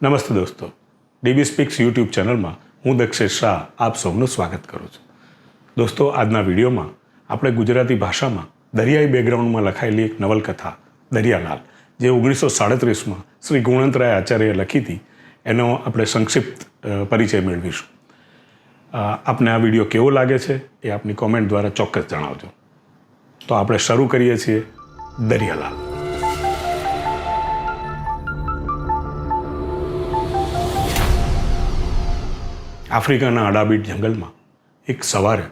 નમસ્તે દોસ્તો. DB speaks YouTube ચેનલમાં હું દક્ષેશ શાહ આપ સૌનું સ્વાગત કરું છું. દોસ્તો, આજના વિડીયોમાં આપણે ગુજરાતી ભાષામાં દરિયાઈ બેકગ્રાઉન્ડમાં લખાયેલી એક નવલકથા, દરિયાલાલ, જે ઓગણીસો સાડત્રીસમાં શ્રી ગુણંતરાય આચાર્યએ લખી હતી. એનો આપણે સંક્ષિપ્ત પરિચય મેળવીશું. આપને આ વીડિયો કેવો લાગે છે એ આપની કોમેન્ટ દ્વારા ચોક્કસ જણાવજો. તો આપણે શરૂ કરીએ છીએ દરિયાલાલ. આફ્રિકાના અડાબીટ જંગલમાં એક સવારે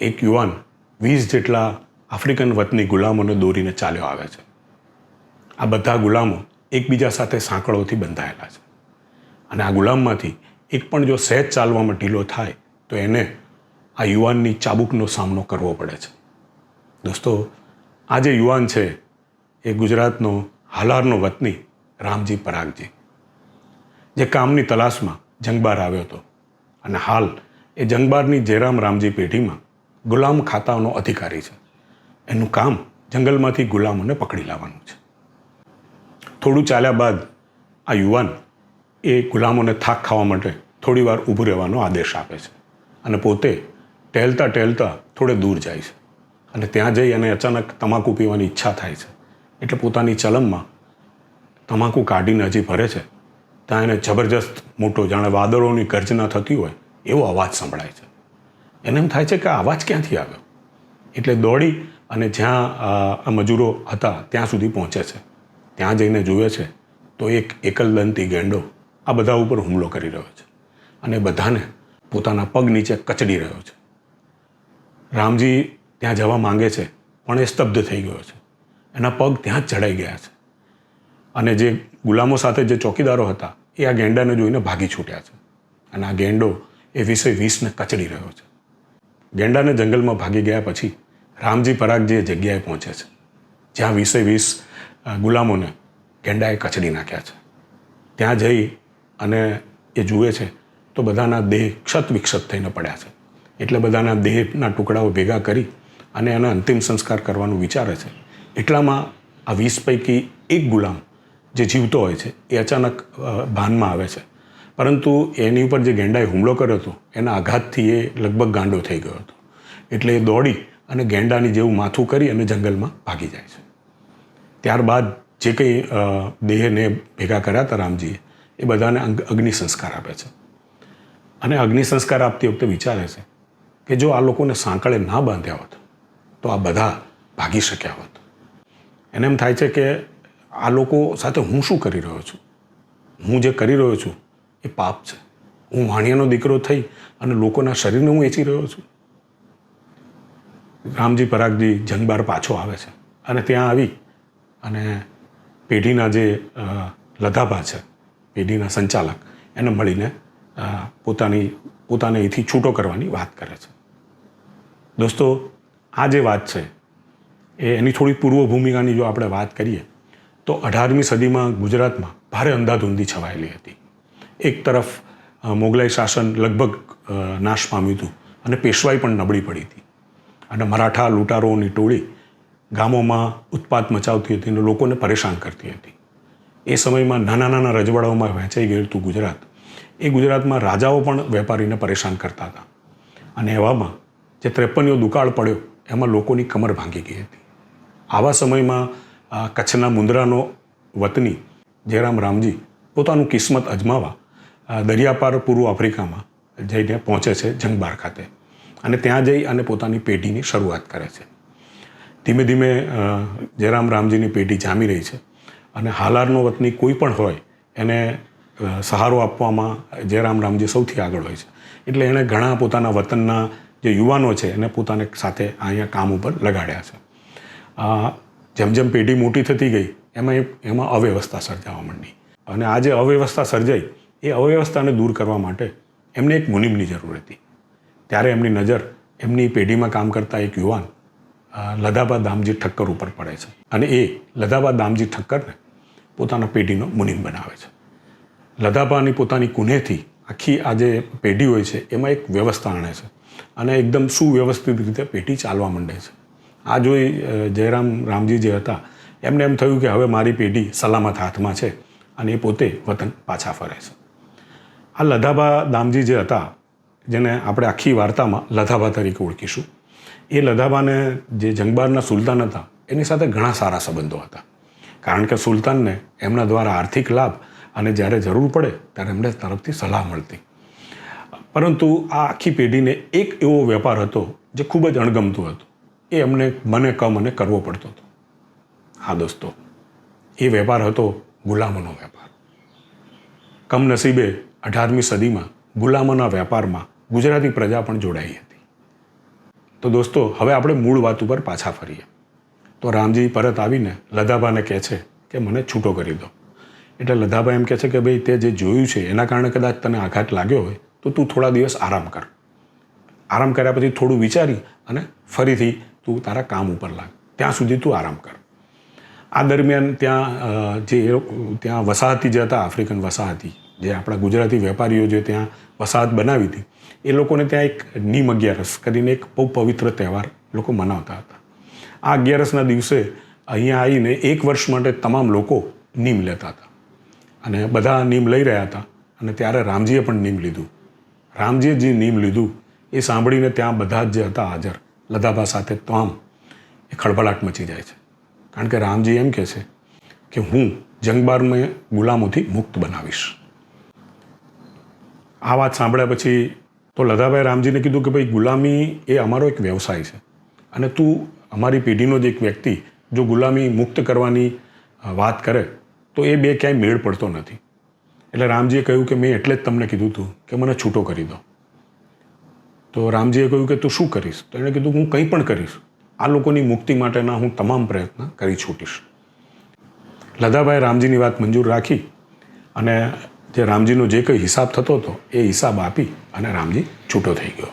એક યુવાન વીસ જેટલા આફ્રિકન વતની ગુલામોને દોરીને ચાલ્યો આવે છે. આ બધા ગુલામો એકબીજા સાથે સાંકળોથી બંધાયેલા છે. અને આ ગુલામમાંથી એક પણ જો સહેજ ચાલવામાં ઢીલો થાય, તો એને આ યુવાનની ચાબુકનો સામનો કરવો પડે છે. દોસ્તો, આ જે યુવાન છે, એ ગુજરાતનો હાલારનો વતની રામજી પરાગજી, જે કામની તલાશમાં જંગબાર આવ્યો હતો. અને હાલ એ જંગબારની જયરામ રામજી પેઢીમાં ગુલામ ખાતાનો અધિકારી છે. એનું કામ જંગલમાંથી ગુલામોને પકડી લાવવાનું છે. થોડું ચાલ્યા બાદ આ યુવાન એ ગુલામોને થાક ખાવા માટે થોડી વાર ઊભું રહેવાનો આદેશ આપે છે અને પોતે ટહેલતા ટહેલતા થોડે દૂર જાય છે. અને ત્યાં જઈ અને અચાનક તમાકુ પીવાની ઈચ્છા થાય છે. એટલે પોતાની ચલમમાં તમાકુ કાઢીને હજી ભરે છે. ત્યાં એને જબરજસ્ત મોટો, જાણે વાદળોની ગર્જના થતી હોય, એવો અવાજ સંભળાય છે. એને એમ થાય છે કે આ અવાજ ક્યાંથી આવ્યો? એટલે દોડી અને જ્યાં આ મજૂરો હતા, ત્યાં સુધી પહોંચે છે. ત્યાં જઈને જુએ છે તો એક એકલદંતી ગેંડો આ બધા ઉપર હુમલો કરી રહ્યો છે અને બધાને પોતાના પગ નીચે કચડી રહ્યો છે. રામજી ત્યાં જવા માંગે છે, પણ એ સ્તબ્ધ થઈ ગયો છે. એના પગ ત્યાં જ ચડાઈ ગયા છે. અને જે ગુલામો સાથે જે ચોકીદારો હતા, એ આ ગેંડાને જોઈને ભાગી છૂટ્યા છે. અને આ ગેંડો એ વીસે વીસને કચડી રહ્યો છે. ગેંડાને જંગલમાં ભાગી ગયા પછી રામજી પરાગજી એ જગ્યાએ પહોંચે છે, જ્યાં વીસે વીસ ગુલામોને ગેંડાએ કચડી નાખ્યા છે. ત્યાં જઈ અને એ જુએ છે તો બધાના દેહ ક્ષત વિક્ષત થઈને પડ્યા છે. એટલે બધાના દેહના ટુકડાઓ ભેગા કરી અને એના અંતિમ સંસ્કાર કરવાનું વિચારે છે. એટલામાં આ વીસ પૈકી એક ગુલામ જે જીવતો હોય છે, એ અચાનક ભાનમાં આવે છે. પરંતુ એની ઉપર જે ગેંડાએ હુમલો કર્યો હતો, એના આઘાતથી એ લગભગ ગાંડો થઈ ગયો હતો. એટલે એ દોડી અને ગેંડાની જેવું માથું કરી અને જંગલમાં ભાગી જાય છે. ત્યારબાદ જે કંઈ દેહને ભેગા કર્યા હતા રામજીએ, એ બધાને અગ્નિ સંસ્કાર આપે છે. અને અગ્નિ સંસ્કાર આપતી વખતે વિચારે છે કે જો આ લોકોને સાંકળે ના બાંધ્યા હોત, તો આ બધા ભાગી શક્યા હોત. એને એમ થાય છે કે આ લોકો સાથે હું શું કરી રહ્યો છું? હું જે કરી રહ્યો છું એ પાપ છે. હું વાણિયાનો દીકરો થઈ અને લોકોના શરીરને હું વેચી રહ્યો છું. રામજી પરાગજી જંગબાર પાછો આવે છે અને ત્યાં આવી અને પેઢીના જે લધાભા છે, પેઢીના સંચાલક, એને મળીને પોતાની, પોતાને અહીંથી છૂટો કરવાની વાત કરે છે. દોસ્તો, આ જે વાત છે, એ એની થોડી પૂર્વ ભૂમિકાની જો આપણે વાત કરીએ તો અઢારમી સદીમાં ગુજરાતમાં ભારે અંધાધૂંધી છવાયેલી હતી. એક તરફ મોગલાઈ શાસન લગભગ નાશ પામ્યું હતું અને પેશવાઈ પણ નબળી પડી હતી. અને મરાઠા લૂંટારોની ટોળી ગામોમાં ઉત્પાત મચાવતી હતી અને લોકોને પરેશાન કરતી હતી. એ સમયમાં નાના નાના રજવાડાઓમાં વહેંચાઈ ગયું હતું ગુજરાત. એ ગુજરાતમાં રાજાઓ પણ વેપારીને પરેશાન કરતા હતા. અને એવામાં જે ત્રેપનીયો દુકાળ પડ્યો, એમાં લોકોની કમર ભાંગી ગઈ હતી. આવા સમયમાં આ કચ્છના મુંદ્રાનો વતની જયરામ રામજી પોતાનું કિસ્મત અજમાવા દરિયાપાર પૂર્વ આફ્રિકામાં જઈને પહોંચે છે જંગબાર ખાતે. અને ત્યાં જઈ અને પોતાની પેઢીની શરૂઆત કરે છે. ધીમે ધીમે જયરામ રામજીની પેઢી જામી રહી છે. અને હાલારનો વતની કોઈ પણ હોય, એને સહારો આપવામાં જયરામ રામજી સૌથી આગળ હોય છે. એટલે એણે ઘણા પોતાના વતનના જે યુવાનો છે, એને પોતાને સાથે અહીંયા કામ ઉપર લગાડ્યા છે. જેમ જેમ પેઢી મોટી થતી ગઈ, એમાં એમાં અવ્યવસ્થા સર્જાવા માંડી. અને આ જે અવ્યવસ્થા સર્જાઈ, એ અવ્યવસ્થાને દૂર કરવા માટે એમને એક મુનિમની જરૂર હતી. ત્યારે એમની નજર, એમની પેઢીમાં કામ કરતા એક યુવાન લધાબા દામજી ઠક્કર ઉપર પડે છે. અને એ લધાબા દામજી ઠક્કરને પોતાના પેઢીનો મુનિમ બનાવે છે. લધાબાની પોતાની કુનેથી આખી આ જે પેઢી હોય છે, એમાં એક વ્યવસ્થા આણે છે. અને એકદમ સુવ્યવસ્થિત રીતે પેઢી ચાલવા માંડે છે. આ જોઈ જયરામ રામજી જે હતા, એમને એમ થયું કે હવે મારી પેઢી સલામત હાથમાં છે અને એ પોતે વતન પાછા ફરે છે. આ લધાબા દામજી જે હતા, જેને આપણે આખી વાર્તામાં લધાબા તરીકે ઓળખીશું, એ લધાબાને જે જંગબારના સુલતાન હતા, એની સાથે ઘણા સારા સંબંધો હતા. કારણ કે સુલતાનને એમના દ્વારા આર્થિક લાભ અને જ્યારે જરૂર પડે, ત્યારે એમને તરફથી સલાહ મળતી. પરંતુ આ આખી પેઢીને એક એવો વેપાર હતો, જે ખૂબ જ અણગમતો હતો. એ અમને, મને કમ અને કરવો પડતો હતો. હા દોસ્તો, એ વેપાર હતો ગુલામોનો વેપાર. કમનસીબે અઢારમી સદીમાં ગુલામોના વેપારમાં ગુજરાતી પ્રજા પણ જોડાઈ હતી. તો દોસ્તો, હવે આપણે મૂળ વાત ઉપર પાછા ફરીએ. તો રામજી પરત આવીને લધાબાને કહે છે કે, મને છૂટો કરી દો. એટલે લધાબા એમ કહે છે કે, ભાઈ, તે જે જોયું છે, એના કારણે કદાચ તને આઘાત લાગ્યો હોય, તો તું થોડા દિવસ આરામ કર. આરામ કર્યા પછી થોડું વિચારી અને ફરીથી તું તારા કામ ઉપર લાગ. ત્યાં સુધી તું આરામ કર. આ દરમિયાન ત્યાં જે ત્યાં વસાહતી જે હતા, આફ્રિકન વસાહતી, જે આપણા ગુજરાતી વેપારીઓ જે ત્યાં વસાહત બનાવી હતી, એ લોકોને ત્યાં એક નીમ અગિયારસ કરીને એક બહુ પવિત્ર તહેવાર લોકો મનાવતા હતા. આ અગિયારસના દિવસે અહીંયા આવીને એક વર્ષ માટે તમામ લોકો નીમ લેતા હતા. અને બધા નીમ લઈ રહ્યા હતા અને ત્યારે રામજીએ પણ નીમ લીધું. રામજીએ જે નીમ લીધું, એ સાંભળીને ત્યાં બધા જ જે હતા હાજર. લદાબા સાથે તમામ એ ખળભળાટ મચી જાય છે. કારણ કે રામજી એમ કહે છે કે હું જંગબારમાં ગુલામોથી મુક્ત બનાવીશ. આ વાત સાંભળ્યા પછી તો લધાભાઈ રામજીને કીધું કે ભાઈ ગુલામી એ અમારો એક વ્યવસાય છે. અને તું અમારી પેઢીનો જ એક વ્યક્તિ, જો ગુલામી મુક્ત કરવાની વાત કરે, તો એ બે ક્યાંય મેળ પડતો નથી. એટલે રામજીએ કહ્યું કે મેં એટલે જ તમને કીધું હતું કે મને છૂટો કરી દો. તો રામજીએ કહ્યું કે તું શું કરીશ? તો એણે કીધું હું કંઈ પણ કરીશ. આ લોકોની મુક્તિ માટેના હું તમામ પ્રયત્ન કરી છૂટીશ. લદાભાઈ રામજીની વાત મંજૂર રાખી અને જે રામજીનો જે કંઈ હિસાબ થતો હતો એ હિસાબ આપી અને રામજી છૂટો થઈ ગયો.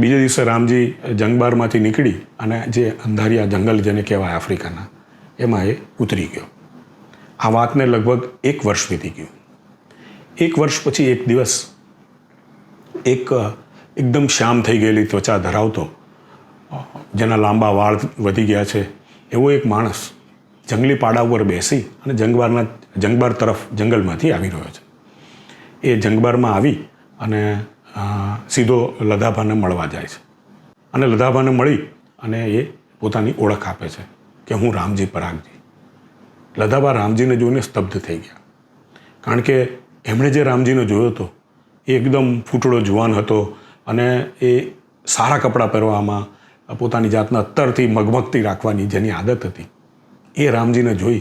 બીજે દિવસે રામજી જંગબારમાંથી નીકળી અને જે અંધારિયા જંગલ જેને કહેવાય આફ્રિકાના, એમાં એ ઉતરી ગયો. આ વાતને લગભગ એક વર્ષ વીતી ગયું. એક વર્ષ પછી એક દિવસ એક એકદમ શ્યામ થઈ ગયેલી ત્વચા ધરાવતો. જેના લાંબા વાળ વધી ગયા છે. એવો એક માણસ જંગલી પાડા ઉપર બેસી અને જંગબારના જંગબાર તરફ જંગલમાંથી આવી રહ્યો છે. એ જંગબારમાં આવી અને સીધો લધાભાને મળવા જાય છે. અને લધાભાને મળી અને એ પોતાની ઓળખ આપે છે કે હું રામજી પરાગજી. લદાભા રામજીને જોઈને સ્તબ્ધ થઈ ગયા. કારણ કે એમણે જે રામજીને જોયો હતો એ એકદમ ફૂટડો જુવાન હતો અને એ સારા કપડાં પહેરવામાં પોતાની જાતના અત્તરથી મગમગતી રાખવાની જેની આદત હતી. એ રામજીને જોઈ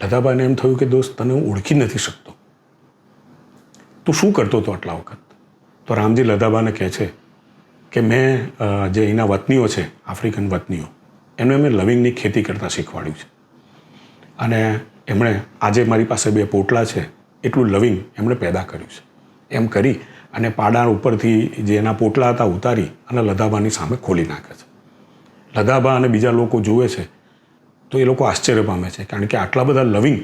લધાબાને એમ થયું કે દોસ્ત, તને હું ઓળખી નથી શકતો. તું શું કરતો હતો આટલા વખત? તો રામજી લધાબાને કહે છે કે, મેં જે અહીંના વતનીઓ છે, આફ્રિકન વતનીઓ એમને મેં લવિંગની ખેતી કરતાં શીખવાડ્યું છે. અને એમણે, આજે મારી પાસે બે પોટલા છે, એટલું લવિંગ એમણે પેદા કર્યું છે. એમ કરી અને પાડા ઉપરથી જે એના પોટલા હતા ઉતારી અને લધાબાની સામે ખોલી નાખે છે. લધાબા અને બીજા લોકો જુએ છે તો એ લોકો આશ્ચર્ય પામે છે કારણ કે આટલા બધા લવિંગ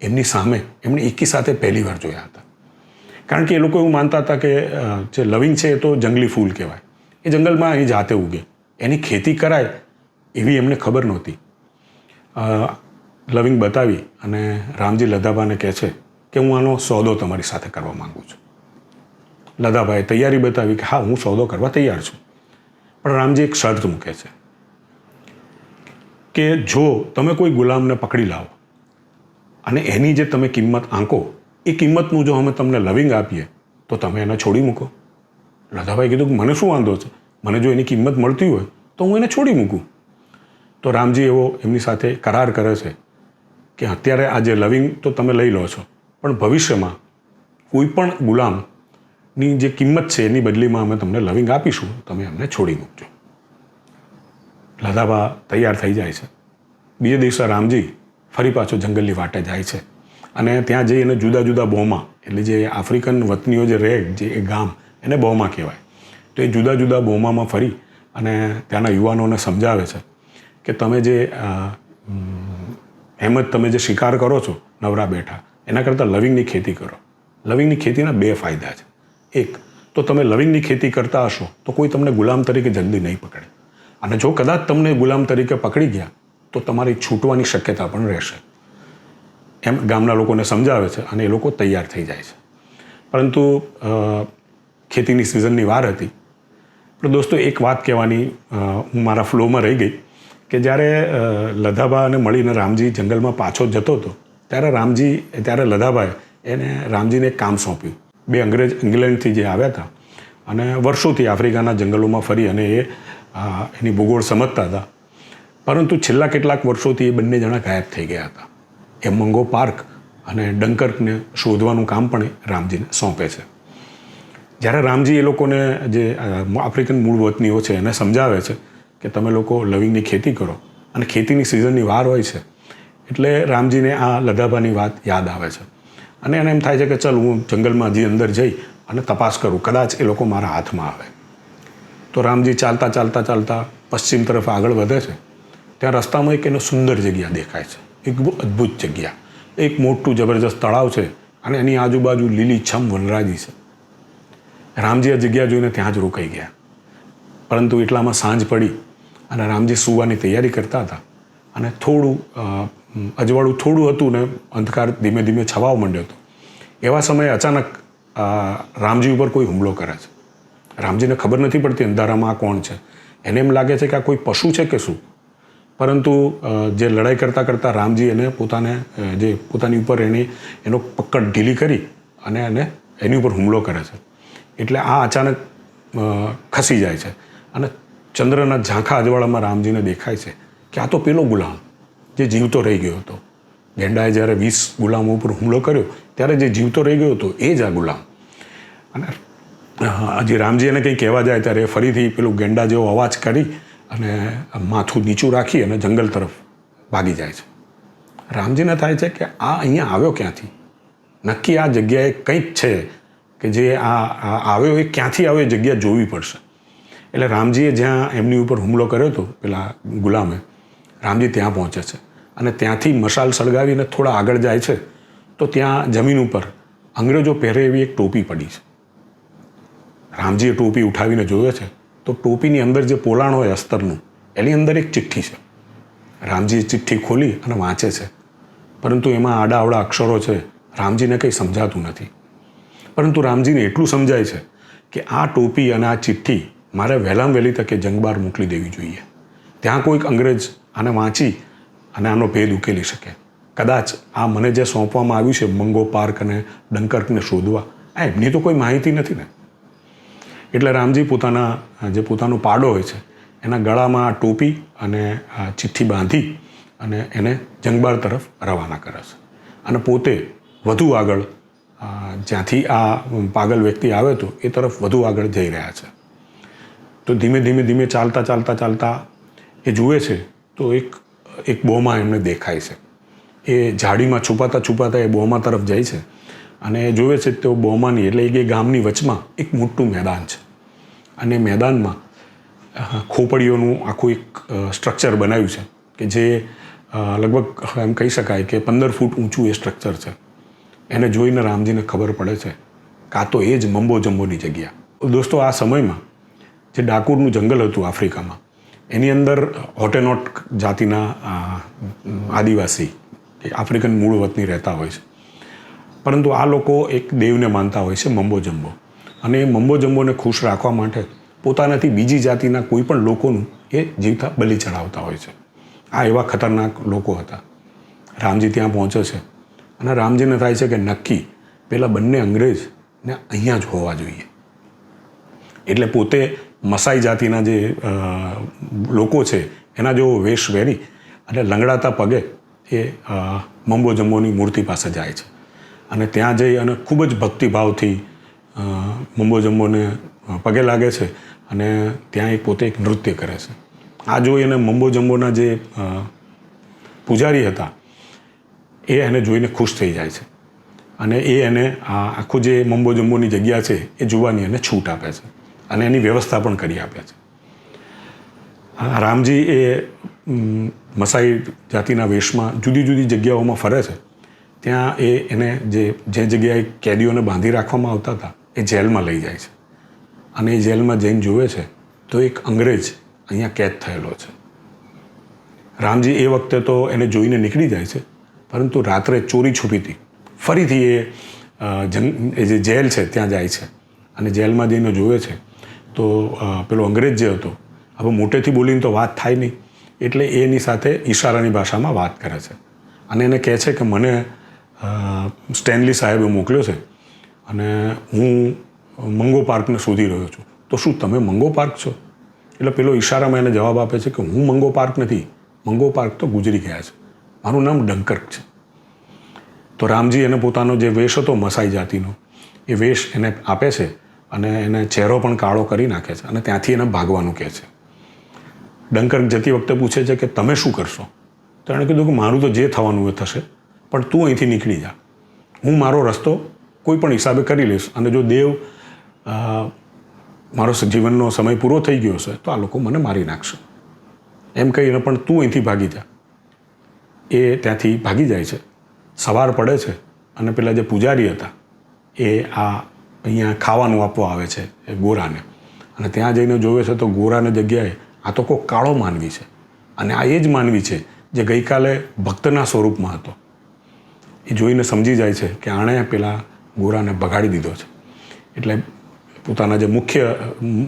એમની સામે એમણે એકી સાથે પહેલી વાર જોયા હતા. કારણ કે એ લોકો એવું માનતા હતા કે જે લવિંગ છે એ તો જંગલી ફૂલ કહેવાય. એ જંગલમાં અહીં જાતે ઉગે. એની ખેતી કરાય એવી એમને ખબર નહોતી. લવિંગ બતાવી અને રામજી લધાબાને કહે છે કે હું આનો સોદો તમારી સાથે કરવા માગું છું. લદાભાઈએ તૈયારી બતાવી કે હા, હું સોદો કરવા તૈયાર છું. પણ રામજી એક શરત મૂકે છે કે જો તમે કોઈ ગુલામને પકડી લાવો અને એની જે તમે કિંમત આંકો, એ કિંમતનું જો અમે તમને લવિંગ આપીએ, તો તમે એને છોડી મૂકો. લદાભાઈ કીધું કે મને શું વાંધો છે? મને જો એની કિંમત મળતી હોય, તો હું એને છોડી મૂકું. તો રામજી એવો એમની સાથે કરાર કરે છે કે અત્યારે આ જે લવિંગ તો તમે લઈ લો છો. પણ ભવિષ્યમાં કોઈ પણ ગુલામની જે કિંમત છે એની બદલીમાં અમે તમને લવિંગ આપીશું, તમે અમને છોડી મૂકજો. લધાબા તૈયાર થઈ જાય છે. બીજે દિવસે રામજી ફરી પાછો જંગલની વાટે જાય છે. અને ત્યાં જઈ એને જુદા જુદા બોમાં, એટલે જે આફ્રિકન વતનીઓ જે રહે, જે એ ગામ, એને બોમાં કહેવાય. તો એ જુદા જુદા બોમામાં ફરી અને ત્યાંના યુવાનોને સમજાવે છે કે તમે જે એમ જ તમે જે શિકાર કરો છો નવરા બેઠા એના કરતાં લવિંગની ખેતી કરો. લવિંગની ખેતીના બે ફાયદા છે. એક, તો તમે લવિંગની ખેતી કરતા હશો, તો કોઈ તમને ગુલામ તરીકે જલ્દી નહીં પકડે. અને જો કદાચ તમને ગુલામ તરીકે પકડી ગયા, તો તમારી છૂટવાની શક્યતા પણ રહેશે. એમ ગામના લોકોને સમજાવે છે અને એ લોકો તૈયાર થઈ જાય છે. પરંતુ ખેતીની સિઝનની વાર હતી. પણ દોસ્તો, એક વાત કહેવાની હું મારા ફ્લોમાં રહી ગઈ કે જ્યારે લધાબા અને મળીને રામજી જંગલમાં પાછો જતો હતો ત્યારે રામજી, ત્યારે લદાભાઈ એને રામજીને એક કામ સોંપ્યું. બે અંગ્રેજ, ઇંગ્લેન્ડથી જે આવ્યા હતા અને વર્ષોથી આફ્રિકાના જંગલોમાં ફરી અને એ એની ભૂગોળ સમજતા હતા. પરંતુ છેલ્લા કેટલાક વર્ષોથી એ બંને જણા ગાયબ થઈ ગયા હતા. એ મંગો પાર્ક અને ડંકર્કને શોધવાનું કામ પણ રામજીને સોંપે છે. જ્યારે રામજી એ લોકોને જે આફ્રિકન મૂળ વતનીઓ છે એને સમજાવે છે કે તમે લોકો લવિંગની ખેતી કરો અને ખેતીની સિઝનની વાર હોય છે એટલે રામજીને આ લધાબાની વાત યાદ આવે છે. અને એને એમ થાય છે કે ચલ હું જંગલમાં હજી અંદર જઈ અને તપાસ કરું. કદાચ એ લોકો મારા હાથમાં આવે. તો રામજી ચાલતા ચાલતા ચાલતા પશ્ચિમ તરફ આગળ વધે છે. ત્યાં રસ્તામાં એક એનો સુંદર જગ્યા દેખાય છે. એક બહુ અદ્ભુત જગ્યા. એક મોટું જબરજસ્ત તળાવ છે અને એની આજુબાજુ લીલી છમ વનરાજી છે. રામજી આ જગ્યા જોઈને ત્યાં જ રોકાઈ ગયા. પરંતુ એટલામાં સાંજ પડી અને રામજી સૂવાની તૈયારી કરતા હતા. અને થોડું અજવાળું થોડું હતું ને અંધકાર ધીમે ધીમે છવાવા માંડ્યો હતો. એવા સમયે અચાનક રામજી ઉપર કોઈ હુમલો કરે છે. રામજીને ખબર નથી પડતી અંધારામાં આ કોણ છે. એને એમ લાગે છે કે આ કોઈ પશુ છે કે શું? પરંતુ જે લડાઈ કરતાં કરતાં રામજી એને પોતાને જે પોતાની ઉપર એની, એનો પકડ ઢીલી કરી અને એને એની ઉપર હુમલો કરે છે. એટલે આ અચાનક ખસી જાય છે. અને ચંદ્રના ઝાંખા અજવાળામાં રામજીને દેખાય છે કે આ તો પેલો ગુલામ. જે જીવતો રહી ગયો હતો. ગેંડાએ જ્યારે વીસ ગુલામો ઉપર હુમલો કર્યો, ત્યારે જે જીવતો રહી ગયો હતો, એ જ આ ગુલામ. અને હજી રામજી એને કંઈ કહેવા જાય ત્યારે ફરીથી પેલું ગેંડા જેવો અવાજ કરી અને માથું નીચું રાખી અને જંગલ તરફ ભાગી જાય છે. રામજીને થાય છે કે આ અહીંયા આવ્યો ક્યાંથી? નક્કી આ જગ્યાએ કંઈક છે કે જે આ આવ્યો એ ક્યાંથી આવ્યો એ જગ્યા જોવી પડશે. એટલે રામજીએ જ્યાં એમની ઉપર હુમલો કર્યો હતો, પેલા ગુલામે રામજી ત્યાં પહોંચે છે. અને ત્યાંથી મશાલ સળગાવીને થોડા આગળ જાય છે, તો ત્યાં જમીન ઉપર અંગ્રેજો પહેરે એવી એક ટોપી પડી છે. રામજીએ ટોપી ઉઠાવીને જોયો છે, તો ટોપીની અંદર જે પોલાણ હોય અસ્તરનું, એની અંદર એક ચિઠ્ઠી છે. રામજી ચિઠ્ઠી ખોલી અને વાંચે છે. પરંતુ એમાં આડા આવડા અક્ષરો છે, રામજીને કંઈ સમજાતું નથી. પરંતુ રામજીને એટલું સમજાય છે કે આ ટોપી અને આ ચિઠ્ઠી મારે વહેલામ વહેલી તકે જંગબાર મોકલી દેવી જોઈએ. ત્યાં કોઈક અંગ્રેજ આને વાંચી અને આનો ભેદ ઉકેલી શકે. કદાચ આ મને જે સોંપવામાં આવ્યું છે, મંગો પાર્ક અને ડંકર્કને શોધવા, આ એમની તો કોઈ માહિતી નથી ને? એટલે રામજી પોતાના, જે પોતાનો પાડો હોય છે, એના ગળામાં આ ટોપી અને આ ચિઠ્ઠી બાંધી અને એને જંગબાર તરફ રવાના કરે છે. અને પોતે વધુ આગળ જ્યાંથી આ પાગલ વ્યક્તિ આવ્યો તો એ તરફ વધુ આગળ જઈ રહ્યા છે. તો ધીમે ધીમે ધીમે ચાલતા ચાલતા ચાલતા એ જુએ છે તો એક એક બોમા એમને દેખાય છે. એ ઝાડીમાં છુપાતા છુપાતા એ બોમા તરફ જાય છે. અને જોવે છે તો બોમાની, એટલે એ ગામની વચમાં એક મોટું મેદાન છે. અને મેદાનમાં ખોપડીઓનું આખું એક સ્ટ્રક્ચર બનાવ્યું છે કે જે લગભગ એમ કહી શકાય કે પંદર ફૂટ ઊંચું એ સ્ટ્રક્ચર છે. એને જોઈને રામજીને ખબર પડે છે કાં તો એ જ મંબો જંબોની જગ્યા. દોસ્તો, આ સમયમાં જે ડાકોરનું જંગલ હતું આફ્રિકામાં એની અંદર હોટેનોટ જાતિના આદિવાસી આફ્રિકન મૂળ વતની રહેતા હોય છે. પરંતુ આ લોકો એક દેવને માનતા હોય છે મંબો જંબો અને એ મંબો જંબોને ખુશ રાખવા માટે પોતાનાથી બીજી જાતિના કોઈ પણ લોકોનું એ જીવતા બલિ ચડાવતા હોય છે. આ એવા ખતરનાક લોકો હતા. રામજી ત્યાં પહોંચે છે. અને રામજીને થાય છે કે નક્કી પેલા બંને અંગ્રેજને અહીંયા જ હોવા જોઈએ. એટલે પોતે મસાઈ જાતિના જે લોકો છે, એના જેવો વેશ વેરી અને લંગડાતા પગે એ મંબો જંબોની મૂર્તિ પાસે જાય છે. અને ત્યાં જઈ અને ખૂબ જ ભક્તિભાવથી મંબો જંબોને પગે લાગે છે અને ત્યાં એ પોતે એક નૃત્ય કરે છે. આ જોઈ અને મંબો જંબોના જે પૂજારી હતા, એ એને જોઈને ખુશ થઈ જાય છે. અને એ એને આ આખું જે મંબો જંબોની જગ્યા છે, એ જોવાની એને છૂટ આપે છે. અને એની વ્યવસ્થા પણ કરી આપે છે. રામજી એ મસાઈ જાતિના વેશમાં જુદી જુદી જગ્યાઓમાં ફરે છે. ત્યાં એ એને જે જે જગ્યાએ કેદીઓને બાંધી રાખવામાં આવતા હતા, એ જેલમાં લઈ જાય છે. અને એ જેલમાં જઈને જુએ છે, તો એક અંગ્રેજ અહીંયા કેદ થયેલો છે. રામજી એ વખતે તો એને જોઈને નીકળી જાય છે, પરંતુ રાત્રે ચોરી છુપીથી ફરીથી એ જન, એ જે જેલ છે, ત્યાં જાય છે. અને જેલમાં જઈને જોવે છે તો પેલો અંગ્રેજ જે હતો, હવે મોટેથી બોલીને તો વાત થાય નહીં. એટલે એની સાથે ઈશારાની ભાષામાં વાત કરે છે. અને એને કહે છે કે મને સ્ટેનલી સાહેબે મોકલ્યો છે અને હું મંગો પાર્કને શોધી રહ્યો છું. તો શું તમે મંગો પાર્ક છો? એટલે પેલો ઈશારામાં એને જવાબ આપે છે કે હું મંગો પાર્ક નથી. મંગો પાર્ક તો ગુજરી ગયા છે. મારું નામ ડંકર્ક છે. તો રામજી એને પોતાનો જે વેશ હતો મસાઈ જાતિનો, એ વેશ એને આપે છે અને એને ચહેરો પણ કાળો કરી નાખે છે અને ત્યાંથી એને ભાગવાનું કહે છે. ડંકર જતી વખતે પૂછે છે કે તમે શું કરશો? તો એણે કીધું કે મારું તો જે થવાનું એ થશે, પણ તું અહીંથી નીકળી જા. હું મારો રસ્તો કોઈ પણ હિસાબે કરી લઈશ અને જો દેવ મારો જીવનનો સમય પૂરો થઈ ગયો છે તો આ લોકો મને મારી નાખશે. એમ કહીને પણ તું અહીંથી ભાગી જા. એ ત્યાંથી ભાગી જાય છે. સવાર પડે છે અને પેલા જે પૂજારી હતા, એ આ અહીંયા ખાવાનું આપવા આવે છે, એ ગોરાને. અને ત્યાં જઈને જોવે છે તો ગોરાને જગ્યાએ આ તો કોઈ કાળો માનવી છે. અને આ એ જ માનવી છે જે ગઈકાલે ભક્તના સ્વરૂપમાં હતો. એ જોઈને સમજી જાય છે કે આણે પેલા ગોરાને બગાડી દીધો છે. એટલે પોતાના જે મુખ્ય,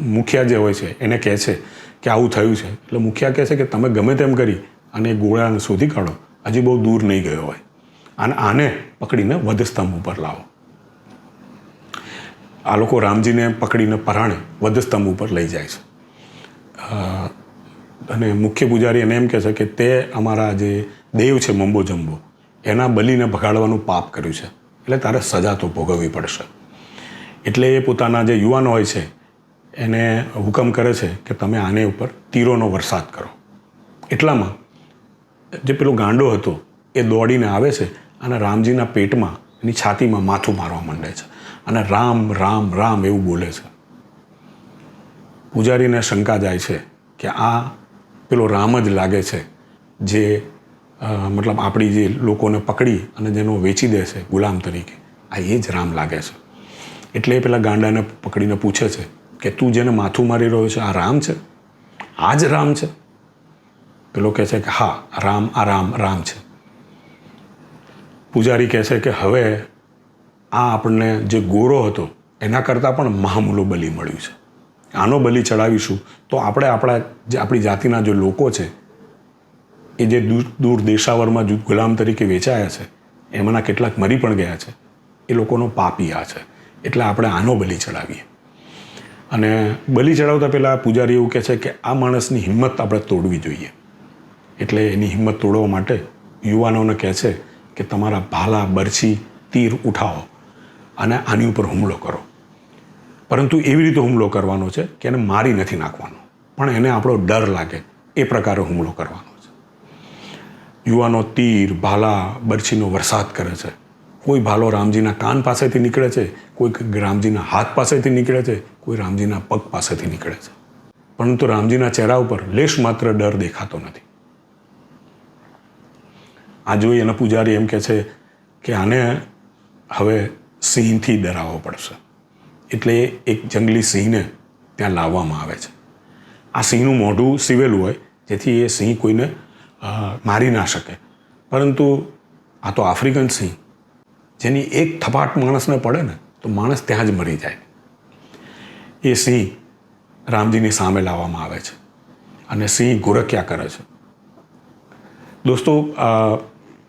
મુખિયા જે હોય છે, એને કહે છે કે આવું થયું છે. એટલે મુખિયા કહે છે કે તમે ગમે તેમ કરી અને ગોળાને શોધી કાઢો. હજી બહુ દૂર નહીં ગયો હોય. અને આને પકડીને વધસ્તંભ ઉપર લાવો. આ લોકો રામજીને પકડીને પરાણે વધસ્તંભ ઉપર લઈ જાય છે. અને મુખ્ય પૂજારી એને એમ કહે છે કે તે અમારા જે દેવ છે મંબો જંબો, એના બલીને ભગાડવાનું પાપ કર્યું છે. એટલે તારે સજા તો ભોગવવી પડશે. એટલે એ પોતાના જે યુવાનો હોય છે, એને હુકમ કરે છે કે તમે આને ઉપર તીરોનો વરસાદ કરો. એટલામાં જે પેલો ગાંડો હતો, એ દોડીને આવે છે અને રામજીના પેટમાં, એની છાતીમાં માથું મારવા માંડે છે. અને રામ રામ રામ એવું બોલે છે. પૂજારીને શંકા જાય છે કે આ પેલો રામ જ લાગે છે જે મતલબ આપણી જે લોકોને પકડી અને જેનો વેચી દે છે ગુલામ તરીકે. આ એ જ રામ લાગે છે. એટલે એ પેલા ગાંડાને પકડીને પૂછે છે કે તું જેને માથું મારી રહ્યો છે, આ રામ છે? આ જ રામ છે? પેલો કહે છે કે હા, રામ, આ રામ રામ છે. પૂજારી કહે છે કે હવે આ આપણને જે ગોરો હતો, એના કરતાં પણ મહામૂલો બલી મળ્યું છે. આનો બલી ચડાવીશું તો આપણે આપણા જે આપણી જાતિના જે લોકો છે, એ જે દૂર દૂર દેશાવરમાં ગુલામ તરીકે વેચાયા છે, એમાંના કેટલાક મરી પણ ગયા છે. એ લોકોનો પાપી આ છે. એટલે આપણે આનો બલી ચડાવીએ. અને બલી ચડાવતા પહેલાં પૂજારી એવું કહે છે કે આ માણસની હિંમત આપણે તોડવી જોઈએ. એટલે એની હિંમત તોડવા માટે યુવાનોને કહે છે કે તમારા ભાલા, બરછી, તીર ઉઠાવો. અને આની ઉપર હુમલો કરો. પરંતુ એવી રીતે હુમલો કરવાનો છે કે એને મારી નથી નાખવાનો. પણ એને આપણો ડર લાગે એ પ્રકારે હુમલો કરવાનો છે. યુવાનો તીર, ભાલા, બરછીનો વરસાદ કરે છે. કોઈ ભાલો રામજીના કાન પાસેથી નીકળે છે કોઈ રામજીના હાથ પાસેથી નીકળે છે, કોઈ રામજીના પગ પાસેથી નીકળે છે. પરંતુ રામજીના ચહેરા ઉપર લેશ માત્ર ડર દેખાતો નથી. આ જોઈ એના પૂજારી એમ કહે છે કે આને હવે સિંહથી ડરાવવો પડશે. એટલે એક જંગલી સિંહને ત્યાં લાવવામાં આવે છે. આ સિંહનું મોઢું સીવેલું હોય, જેથી એ સિંહ કોઈને મારી ના શકે. પરંતુ આ તો આફ્રિકન સિંહ. જેની એક થપાટ માણસને પડે ને, તો માણસ ત્યાં જ મરી જાય. એ સિંહ રામજીની સામે લાવવામાં આવે છે. અને સિંહ ગુરક્યા કરે છે. દોસ્તો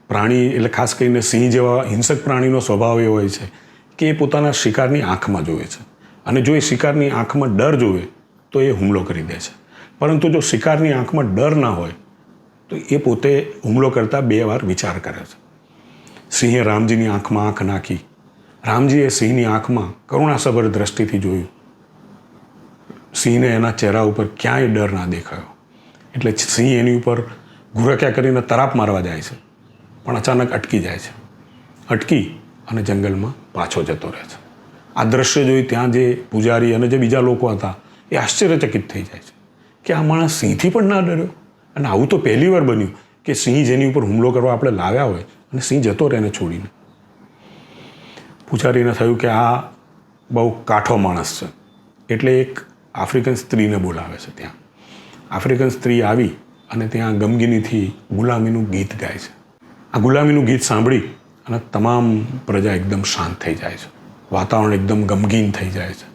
પ્રાણી એટલે ખાસ કરીને સિંહ જેવા હિંસક પ્રાણીનો સ્વભાવ એ હોય છે કે એ પોતાના શિકારની આંખમાં જોવે છે. અને જો એ શિકારની આંખમાં ડર જોવે તો એ હુમલો કરી દે છે. પરંતુ જો શિકારની આંખમાં ડર ના હોય, તો એ પોતે હુમલો કરતાં બે વાર વિચાર કરે છે. સિંહે રામજીની આંખમાં આંખ નાખી. રામજીએ સિંહની આંખમાં કરુણાસભર દ્રષ્ટિથી જોયું. સિંહને એના ચહેરા ઉપર ક્યાંય ડર ના દેખાયો. એટલે સિંહ એની ઉપર ઘુરક્યા કરીને તરાપ મારવા જાય છે. પણ અચાનક અટકી જાય છે. અટકી અને જંગલમાં પાછો જતો રહે છે. આ દ્રશ્ય જોઈ ત્યાં જે પૂજારી અને જે બીજા લોકો હતા, એ આશ્ચર્યચકિત થઈ જાય છે કે આ માણસ સિંહથી પણ ના ડર્યો. અને આવું તો પહેલી વાર બન્યું કે સિંહ જેની ઉપર હુમલો કરવા આપણે લાવ્યા હોય અને સિંહ જતો રહે એને છોડીને. પૂજારીને થયું કે આ બહુ કાઠો માણસ છે. એટલે એક આફ્રિકન સ્ત્રીને બોલાવે છે ત્યાં. આફ્રિકન સ્ત્રી આવી અને ત્યાં ગમગીનીથી ગુલામીનું ગીત ગાય છે. આ ગુલામીનું ગીત સાંભળી અને તમામ પ્રજા એકદમ શાંત થઈ જાય છે. વાતાવરણ એકદમ ગમગીન થઈ જાય છે.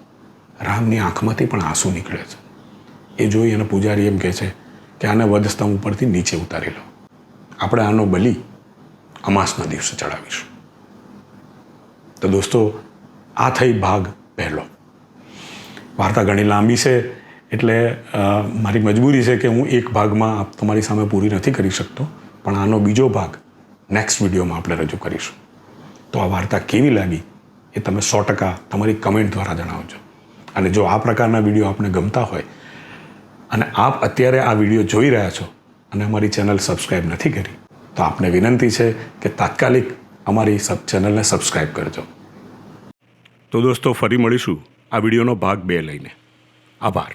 રામની આંખમાંથી પણ આંસુ નીકળે છે. એ જોઈ અને પૂજારી એમ કહે છે કે આને વધસ્તંભ ઉપરથી નીચે ઉતારી લો. આપણે આનો બલિ અમાસના દિવસે ચડાવીશું. તો દોસ્તો, આ થઈ ભાગ પહેલો. વાર્તા ઘણી લાંબી છે, એટલે મારી મજબૂરી છે કે હું એક ભાગમાં તમારી સામે પૂરી નથી કરી શકતો, પણ આનો બીજો ભાગ નેક્સ્ટ વિડીયોમાં આપણે રજૂ કરીશું. તો આ વાર્તા કેવી લાગી એ તમે સો ટકા તમારી કમેન્ટ દ્વારા જણાવજો. અને જો આ પ્રકારના વીડિયો આપને ગમતા હોય અને આપ અત્યારે આ વીડિયો જોઈ રહ્યા છો અને અમારી ચેનલ સબસ્ક્રાઈબ નથી કરી, તો આપને વિનંતી છે કે તાત્કાલિક અમારી સબ ચેનલને સબસ્ક્રાઈબ કરજો. તો દોસ્તો, ફરી મળીશું આ વિડીયોનો ભાગ બે લઈને. આભાર.